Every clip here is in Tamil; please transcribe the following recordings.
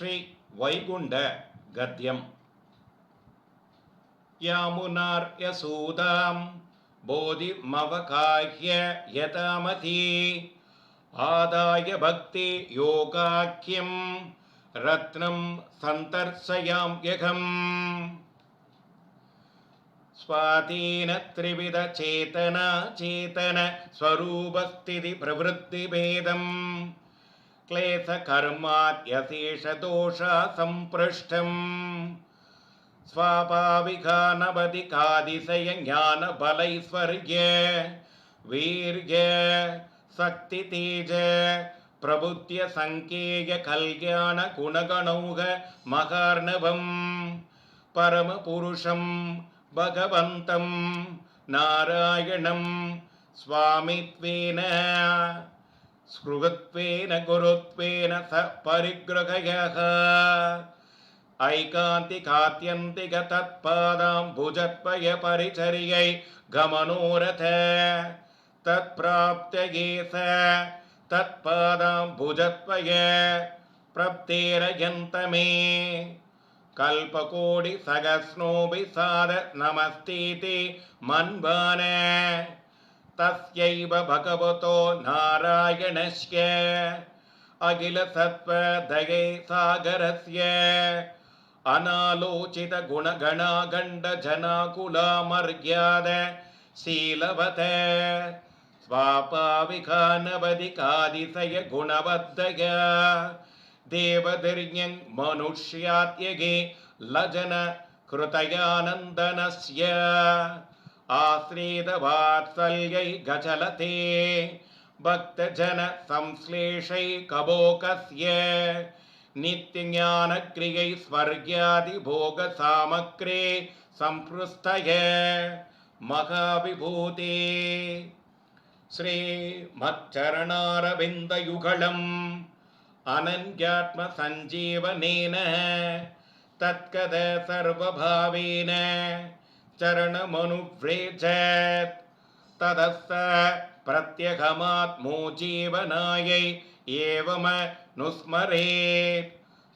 ஸ்ரீ வைகுண்ட கத்யம் யாமுனார் யசூதாம் போதிமவகாஹ்ய யதாமதி ஆதாய பக்தி யோகாக்கியம் ரத்னம் சந்தர்சயாம் யகம் स्वाधीन त्रिविध चेतना चेतन स्वरूपस्थिति प्रवृत्तिभेदम् क्लेशकर्माद्यशेषदोषा सम्पृष्टम् स्वाभाविकानवधिकादिशयज्ञानबलैश्वर्य वीर्य शक्तितेज प्रभुत्य सङ्केय कल्याणगुणगणौघ महार्णवम् परमपुरुषं भगवन्तं नारायणं स्वामित्वेन स्पृहत्वेन गुरुत्वेन स परिगृहयः ऐकान्तिकात्यन्तिकतत्पादाम्बुजत्पयपरिचर्यै गमनोरथ तत्प्राप्तये स तत्पादाम्बुजत्पय प्रप्तेरयन्तमे कल्पकोटिसहस्नोऽभिसाद नमस्तीति मन्वान तस्यैव भगवतो नारायणस्य अखिलसत्त्वदये सागरस्य अनालोचितगुणगणागण्डजनाकुलामर्याद शीलवत स्वापाविकानवधिकादिशय गुणबद्धय देवधर्यं मनुष्यात्यगे लजन कृतयानन्दनस्य आश्रीतवात्सल्यै गचलते भक्तजनसंश्लेषै कबोकस्य नित्यज्ञानक्रियै स्वर्ग्यादिभोगसामग्रे संपृष्टय महाविभूते श्रीमच्चरणारविन्दयुगलम् अनन्यात्मसञ्जीवनेन तत्कद सर्वभावेन चरणमनुव्रेच ततः प्रत्यगमात्मो जीवनायै एवमनुस्मरेत्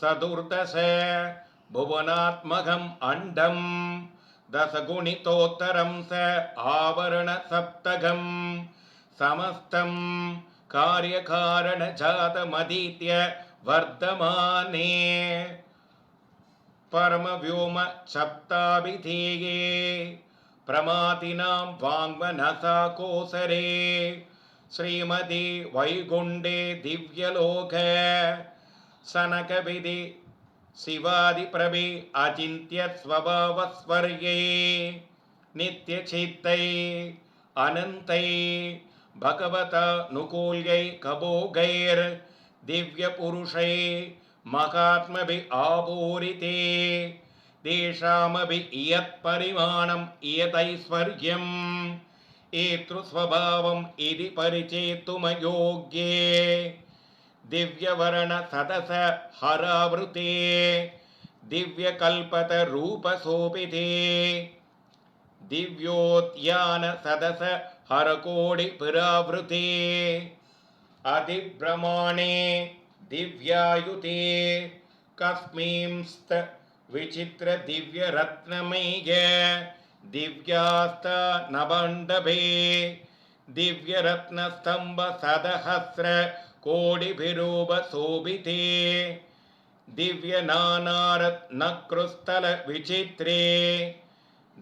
सदुर्दश भुवनात्मकम् अण्डम् दशगुणितोत्तरं स आवरणसप्तकं समस्तं कार्यकारणजातमधीत्य वर्धमाने परमव्योम सप्ताभिधेये प्रमातिनां वाङ्मनसा कोसरे श्रीमति वैगुण्डे दिव्यलोक सनकविधि शिवादिप्रभे अचिन्त्यस्वभावस्वर्ये नित्यचित्तै अनन्ते भगवतानुकूल्यै कबोगैर्दिव्यपुरुषै महात्मभि आपूरिते तेषामपि इयत्परिमाणम् इयतैश्वर्यम् एतृस्वभावम् इति परिचेतुमयोग्ये दिव्यवर्णसदस हरावृते दिव्यकल्पतरूपसोपिते दिव्योद्यानसदस हरकोडिपुरावृते अधिप्रमाणे दिव्यायुते विचित्र दिव्यास्त कस्मिंस्तविचित्रदिव्यरत्नमय दिव्यास्तनपाण्डभे दिव्यरत्नस्तम्भसदहस्रकोटिभिरुपशोभिते दिव्यनारत्नकृस्तलविचित्रे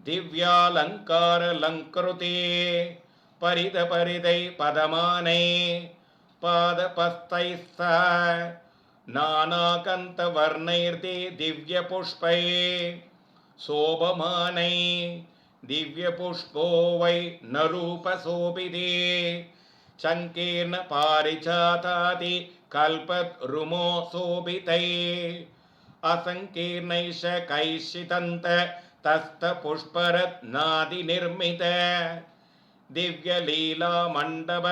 दिव्यालङ्कारलङ्कृते पदमाने पादपस्तैः नानाकन्तवर्णैर्ते दिव्यपुष्पै शोभमानै दिव्यपुष्पो वै न रूपशोभिते सङ्कीर्णपारिजाताति कल्पद्रुमो शोभितै असङ्कीर्णैष कैशितन्त तस्थपुष्परत्नादिनिर्मित दिव्यलीलामण्डप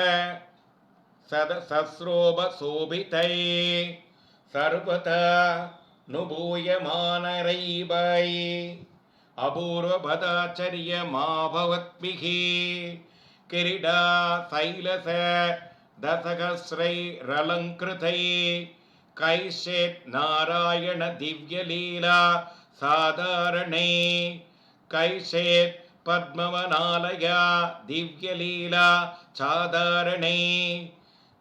सद सस्रोभशोभितै सर्वथा नुभूयमानरैवै अपूर्वपदाचर्यमाभवद्भिः किरीडा शैलस दशहस्रैरलङ्कृतै कैश्चेत् नारायणदिव्यलीला साधारणे कैश्चेत् पद्मवनालया दिव्यलीला साधारणे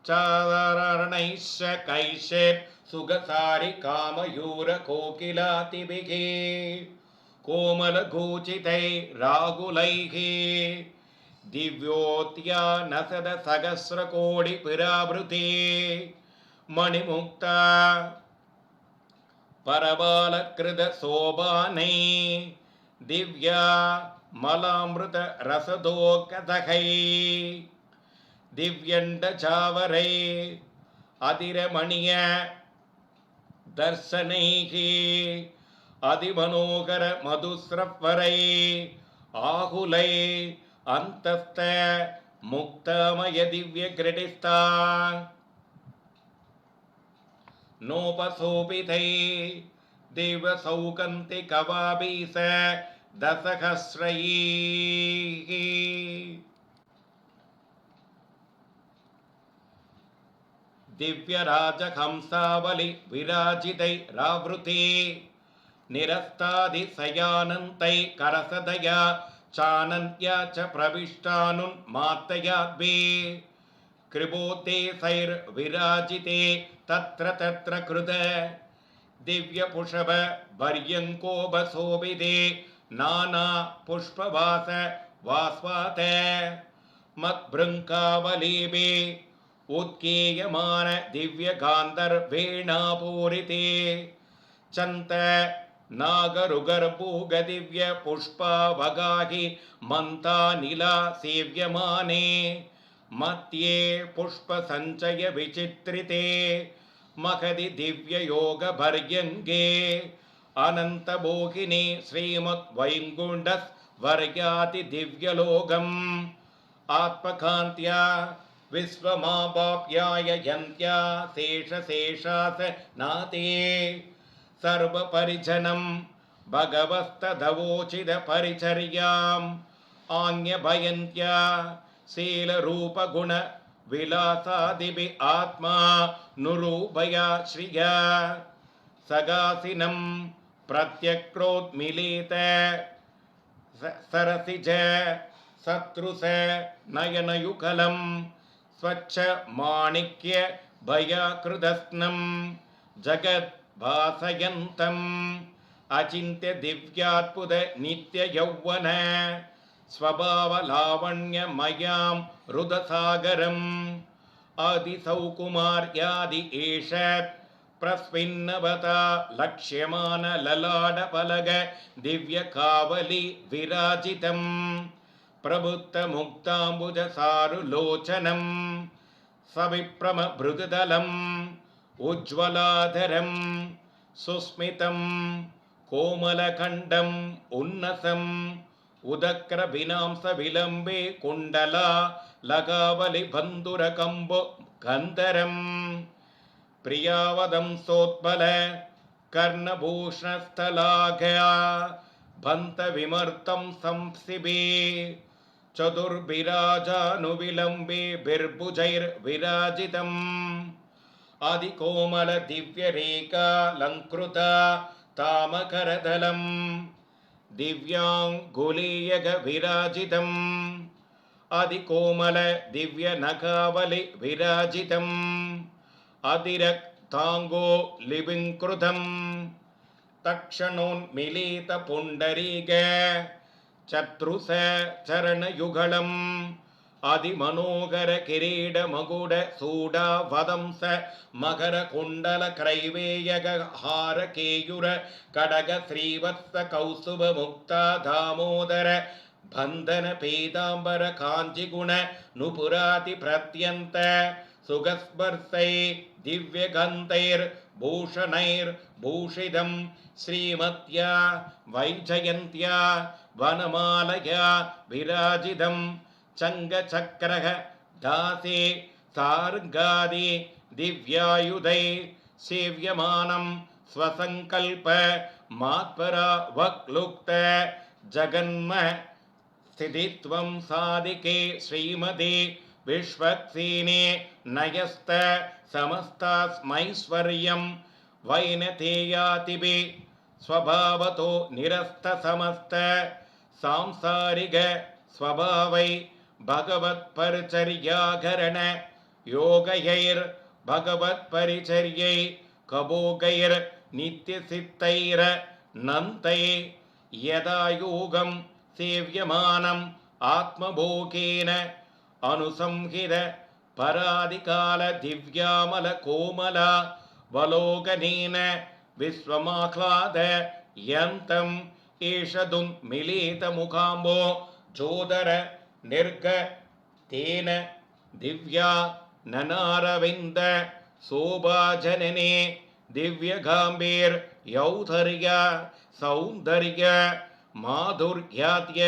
चादारणैश्च कैशे सुगसारि कामयूरकोकिलातिभिः कोमलघूचितै राहुलैः दिव्योत्या नसदसहस्रकोटिपिरावृते मणिमुक्ता परबालकृतशोभानै दिव्या मलामृतरसदोकदहै திவ்யண்ட சாவரை அதிரமணிய தர்சனைகி அதிமனோகர மதுஸ்ரவரை ஆகுலை அந்தஸ்த முக்தமய திவ்ய கிரடிஸ்தா नोपसोपितै देवसौकन्ति कवाबी स दसहस्रयीः विराजितै दिव्यराजहंसावलिविराजितैरावृते सयानन्तै करसदया चानन्त्या च प्रविष्टानुन्मातया कृपोते सैर्विराजिते तत्र तत्र कृत दिव्यपुषभवर्यङ्को नाना नानापुष्पवास वास्वात मद्भृङ्कावलिवे उत्कीयमानदिव्यकान्धर्वेणापूरिते चन्तनागरुगर्भूगदिव्य पुष्पावगाहि मन्तानिला सेव्यमाने मत्ये पुष्पसञ्चय विचित्रिते महदि दिव्ययोगभर्यङ्गे अनन्तभोगिनि श्रीमद्वैङ्कुण्डवर्यादिव्यलोकम् आत्मकान्त्या विश्वमावाप्यायन्त्या शेषशेषास नाते सर्वपरिजनं भगवस्तधवोचितपरिचर्याम् आन्यभयन्त्या शीलरूपगुणविलासादिभि आत्मा नुरूपया श्रिया सगासिनं प्रत्यक्रोद्मिलित सरसि च शत्रुस नयनयुगलम् स्वच्छ माणिक्य कृदस्नं जगद्भासयन्तम् अचिन्त्य नित्ययौवन स्वभावलावण्यमयां हृदसागरम् आदिसौकुमार्यादि एष प्रस्मिन्नवता दिव्यकावली विराजितम् प्रबुद्धमुक्ताम्बुजसारुलोचनं सविप्रमभृदलम् उज्ज्वलाधरं सुस्मितं कोमलखण्डम् उन्नसम् उदक्रभिनांसविलम्बे कुण्डला लगावलिबन्धुरकम्बु गन्धरं प्रियावदं सोत्बल कर्णभूषणस्थलाघया भन्तविमर्तं संसिबे चतुर्विराजानुविलम्बिभिर्भुजैर्विराजितम् आदिकोमलदिव्यरेखालङ्कृता तामकरदलं दिव्याङ्गुलीयगविराजितम् अधिकोमलदिव्यनखावलिविराजितम् अधिरक्ताङ्गो लिपिङ्कृतम् तक्षणोन्मिलितपुण्डरीग சத்ருச சரணயுகலம் அதிமனோகர கிரீட மகுட சூடா வதம்ச மகர குண்டல கிரைவேயக ஹார கேயுர கடக ஸ்ரீவத்ஸ கௌசுப முக்தா தாமோதர பந்தன பீதாம்பர காஞ்சி குண நுபுராதி பிரத்யந்த சுகஸ்பர்சை திவ்யகந்தைர் பூஷணைர் பூஷிதம் ஸ்ரீமத்யா வைஜயந்தியா विराजितं चङ्गचक्रः दासे सार्गादि दिव्यायुधै सेव्यमानं मात्परा जगन्म वक्लुक्त स्थितित्वं साधिके श्रीमते विश्वत्सेने स्वभावतो स्वभावतो निरस्तसमस्त சாம்சாரிக ஸ்வபாவை பகவத் பரிச்சரியாகரண யோகையர் பகவத் பரிச்சரியை கபோகைர் நித்திய சித்தைர நந்தை யதாயூகம் சேவியமானம் ஆத்மபோகேன அனுசம்ஹித பராதிகால திவ்யாமல கோமலா வலோகனேன விஸ்வமாஹ்லாத யந்தம் ஏஷதும் மிலீத முகாம்போ ஜோதர நெற்க தேன திவ்யா நனாரவிந்த சோபாஜனனே திவ்யகாம்பீர் யௌதர்ய சௌந்தர்ய மாதுர்யாத்ய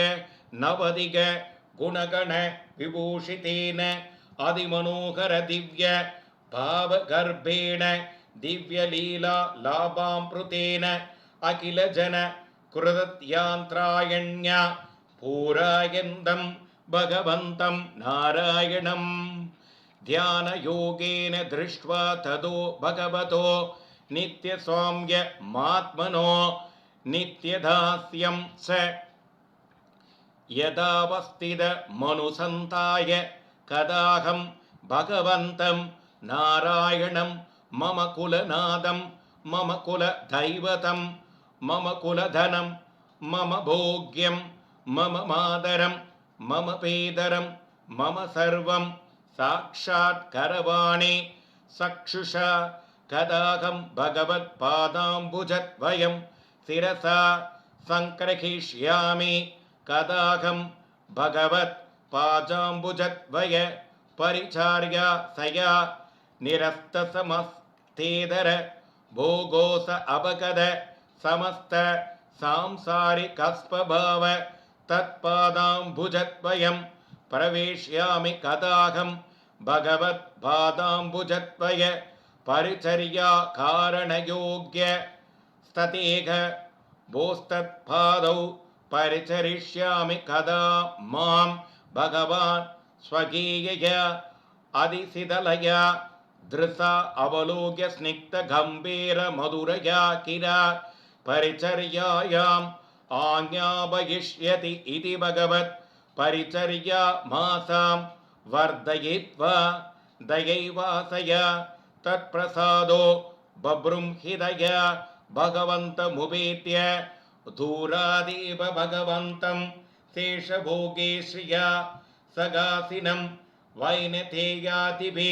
நவதிக குணகண விபூஷிதேன அதிமனோகர திவ்ய பாவகர்ப்பேண திவ்யலீலா லாபாம்பிருத்தேன அகில கிருதத்யாந்திராயண்ய பூராயந்தம் பகவந்தம் நாராயணம் ध्यानयोगेन दृष्ट्वा तदो भगवतो नित्यसौम्यमात्मनो नित्यदास्यं स यदावस्थितमनुसन्ताय कदाहं भगवन्तं नारायणं मम कुलनादं मम कुलदैवतं மம குலதனம் மம போக்யம் மம மாதரம் மம பேதரம் மம சர்வம் சாட்சாத் கரவாணே சக்ஷுஷா கதாகம் பகவத் பாதாம்புஜத்வயம் சிரசா சங்கிரகிஷ்யாமி கதாகம் பகவத் பாஜாம்புஜத்வய परिचार्या सया निरस्तसमस्तेदर भोगोस अवगद समस्त सांसारिकस्वभाव तत्पादाम्बुजद्वयं प्रवेश्यामि कदाहं भगवत्पादाम्बुजद्वय परिचर्याकारणयोग्य स्तदेह भोस्तत्पादौ परिचरिष्यामि कदा मां भगवान् स्वकीयया அதிசிதலயா திருசா அவலோக்ய ஸ்னிக்த கம்பீர परिचर्यायाम् आज्ञापयिष्यति इति भगवत् परिचर्या मासां वर्धयित्वा दयैवासय तत्प्रसादो बभ्रं भगवन्तमुपेत्य भगवन्तमुपेत्येव भगवन्तं शेषभोगेश्रिया सगासिनं वैनतेयातिभि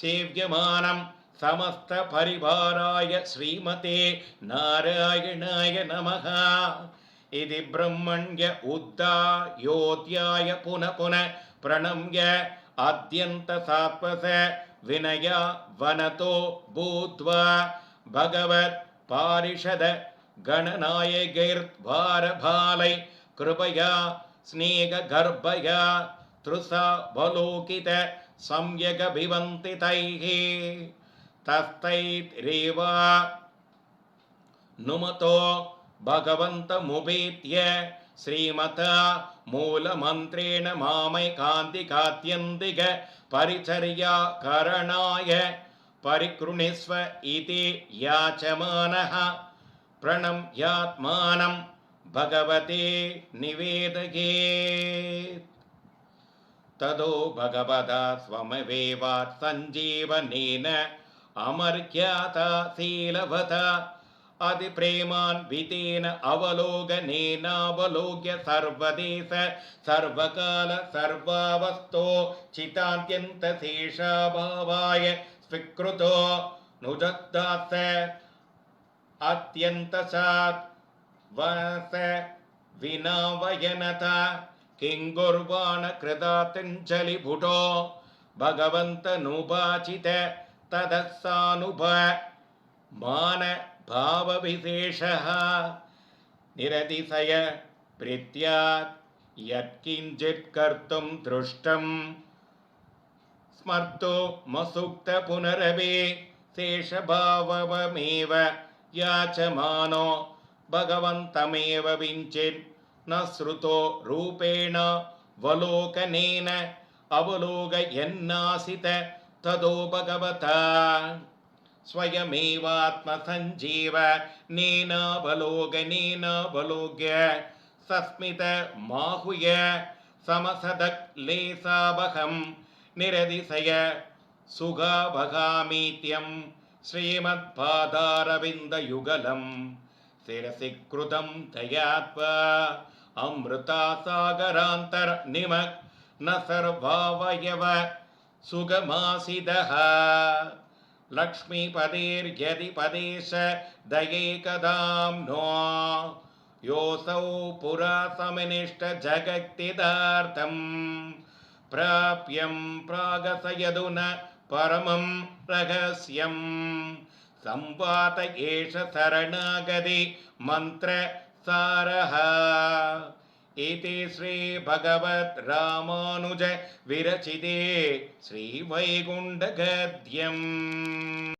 सेव्यमानं சமஸ்த பரிவாராய ஸ்ரீமதே நாராயணாய நமகா இது பிரம்மண்ய உத்தாயோத்யாய புன புன பிரணம்ய அத்தியந்த சாத்வச வினயா வனதோ பூத்வா பகவத் பாரிஷத गणनायकैर्द्वारभालै कृपया स्नेहगर्भया तृषा बलोकित सम्यगभिवन्तितैः नुमतो भगवन्तमुपेत्य श्रीमता मूलमन्त्रेण करणाय परिकृष्व इति याचमानः प्रणम्यात्मानं यात्मानं भगवते निवेदये तदो भगवदा स्वमवेत् सञ्जीवनेन अमर्याता शीलवता अतिप्रेमान्वितेन अवलोकनेनावलोक्य सर्वदेश सर्वकाल सर्वावस्थो चितात्यन्तशेषाभावाय स्वीकृतो नुदत्तात् अत्यन्तसात् वस विनावयनता किङ्गुर्वाणकृतातिञ्जलिभुटो भगवन्तनुपाचित ततः सानुभ मानभावविशेषः निरतिशय प्रीत्या यत्किञ्चित् कर्तुं दृष्टं स्मर्तो मसुक्तपुनरभिशेषभाववमेव शेषभाववमेव याचमानो भगवन्तमेव न श्रुतो वलोकनेन अवलोकयन्नासित तदोपगवता स्वयमेवात्मसञ्जीव नेनावलोकनेनावलोक्य सस्मितमाहुय समसदक्लेशावहं निरतिशय सुगावगामीत्यं श्रीमद्पादारविन्दयुगलं शिरसि कृतं दयात्वा अमृता सागरान्तर्निमग् न सर्वावयव सुगमासिदः लक्ष्मीपदेर्यदि पदेश दयैकदाम्नो योऽसौ पुरा समनिष्टजगत्तिदार्थं प्राप्यं प्रागसयदु न परमं रहस्यं संवात एष शरणागति मन्त्रसारः एते श्रीभगवत् रामानुज विरचिते श्रीवैकुण्ठगद्यम्